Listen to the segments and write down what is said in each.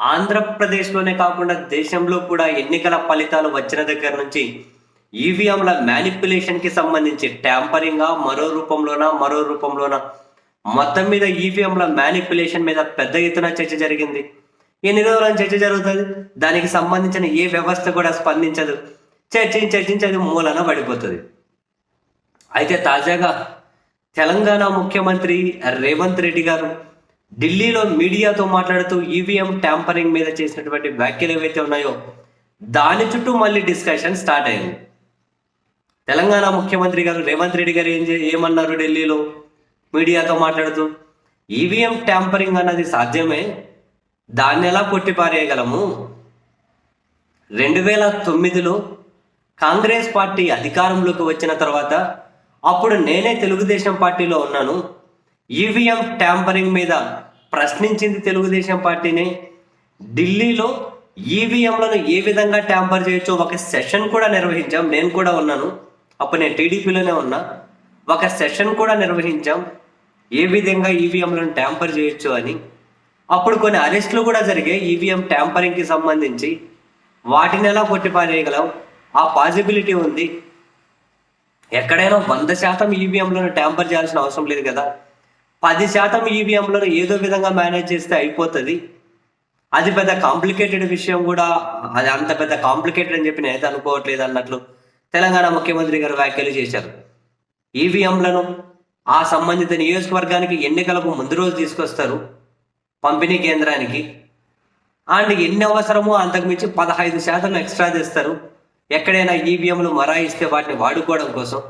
ఆంధ్రప్రదేశ్లోనే కాకుండా దేశంలో కూడా ఎన్నికల ఫలితాలు వచ్చిన దగ్గర నుంచి ఈవీఎంల మ్యానిపులేషన్కి సంబంధించి ట్యాంపరింగ్ మరో రూపంలోనా మరో రూపంలోనా? మొత్తం మీద ఈవీఎంల మ్యానిపులేషన్ మీద పెద్ద ఎత్తున చర్చ జరిగింది. ఎన్ని రోజుల చర్చ జరుగుతుంది. దానికి సంబంధించిన ఏ వ్యవస్థ కూడా స్పందించదు. చర్చించి చర్చించి అది మూలన పడిపోతుంది. అయితే తాజాగా తెలంగాణ ముఖ్యమంత్రి రేవంత్ రెడ్డి గారు ఢిల్లీలో మీడియాతో మాట్లాడుతూ ఈవీఎం ట్యాంపరింగ్ మీద చేసినటువంటి వ్యాఖ్యలు ఏవైతే ఉన్నాయో దాని చుట్టూ మళ్ళీ డిస్కషన్ స్టార్ట్ అయింది. తెలంగాణ ముఖ్యమంత్రి గారు రేవంత్ రెడ్డి గారు ఏం ఏమన్నారు ఢిల్లీలో? మీడియాతో మాట్లాడుతూ ఈవీఎం ట్యాంపరింగ్ అన్నది సాధ్యమే దాన్ని ఎలా కొట్టిపారేయగలము? రెండు వేల తొమ్మిదిలో కాంగ్రెస్ పార్టీ అధికారంలోకి వచ్చిన తర్వాత అప్పుడు నేనే తెలుగుదేశం పార్టీలో ఉన్నాను ఈవీఎం ట్యాంపరింగ్ మీద ప్రశ్నించింది తెలుగుదేశం పార్టీని. ఢిల్లీలో ఈవీఎంలను ఏ విధంగా ట్యాంపర్ చేయొచ్చో ఒక సెషన్ కూడా నిర్వహించాం. నేను కూడా ఉన్నాను. అప్పుడు నేను టీడీపీలోనే ఉన్నా. ఒక సెషన్ కూడా నిర్వహించాం. ఏ విధంగా ఈవీఎంలను ట్యాంపర్ చేయొచ్చు అని. అప్పుడు కొన్ని అరెస్టులు కూడా జరిగాయి. ఈవీఎం ట్యాంపరింగ్కి సంబంధించి. వాటిని ఎలా కొట్టిపారేయగలం? ఆ పాసిబిలిటీ ఉంది. ఎక్కడైనా వంద శాతం ఈవీఎంలను ట్యాంపర్ చేయాల్సిన అవసరం లేదు కదా. పది శాతం ఈవీఎంలను ఏదో విధంగా మేనేజ్ చేస్తే అయిపోతుంది. అది పెద్ద కాంప్లికేటెడ్ విషయం కూడా. అది అంత పెద్ద కాంప్లికేటెడ్ అని చెప్పి నేనైతే అనుకోవట్లేదు అన్నట్లు తెలంగాణ ముఖ్యమంత్రి గారు వ్యాఖ్యలు చేశారు. ఈవీఎంలను ఆ సంబంధిత నియోజకవర్గానికి ఎన్నికలకు ముందు రోజు తీసుకొస్తారు పంపిణీ కేంద్రానికి. అండ్ ఎన్ని అవసరమో అంతకుమించి పదహైదు శాతం ఎక్స్ట్రా తెస్తారు. ఎక్కడైనా ఈవీఎంలు మరాయిస్తే వాటిని వాడుకోవడం కోసం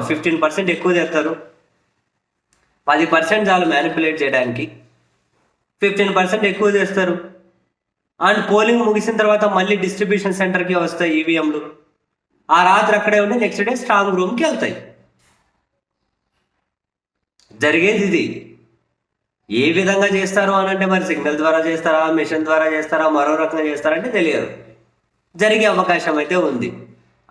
ఫిఫ్టీన్ పర్సెంట్ ఎక్కువ తెస్తారు. పది పర్సెంట్ చాలు మ్యానిపులేట్ చేయడానికి. ఫిఫ్టీన్ పర్సెంట్ ఎక్కువ చేస్తారు. అండ్ పోలింగ్ ముగిసిన తర్వాత మళ్ళీ డిస్ట్రిబ్యూషన్ సెంటర్కి వస్తాయి ఈవీఎంలు ఆ రాత్రి అక్కడే ఉండి నెక్స్ట్ డే స్ట్రాంగ్ రూమ్కి వెళ్తాయి. జరిగేది ఇది. ఏ విధంగా చేస్తారు అని అంటే మరి సిగ్నల్ ద్వారా చేస్తారా మిషన్ ద్వారా చేస్తారా మరో రకంగా చేస్తారంటే తెలియదు. జరిగే అవకాశం అయితే ఉంది.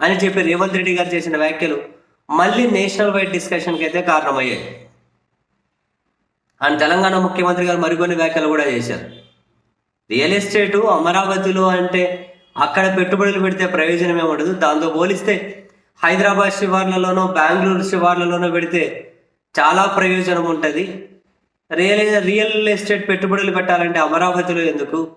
అని చెప్పి రేవంత్ రెడ్డి గారు చేసిన వ్యాఖ్యలు మళ్ళీ నేషనల్ వైడ్ డిస్కషన్కి అయితే కారణమయ్యాయి. అండ్ తెలంగాణ ముఖ్యమంత్రి గారు మరికొన్ని వ్యాఖ్యలు కూడా చేశారు. రియల్ ఎస్టేటు అమరావతిలో అంటే అక్కడ పెట్టుబడులు పెడితే ప్రయోజనం ఉండదు. దాంతో పోలిస్తే హైదరాబాద్ శివార్లలోనో బెంగళూరు శివార్లలోనో పెడితే చాలా ప్రయోజనం ఉంటుంది. రియల్ రియల్ ఎస్టేట్ పెట్టుబడులు పెట్టాలంటే అమరావతిలో ఎందుకు?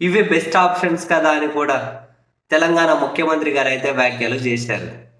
ఇవే బెస్ట్ ఆప్షన్స్ కదా అని కూడా తెలంగాణ ముఖ్యమంత్రి గారు అయితే వ్యాఖ్యలు చేశారు.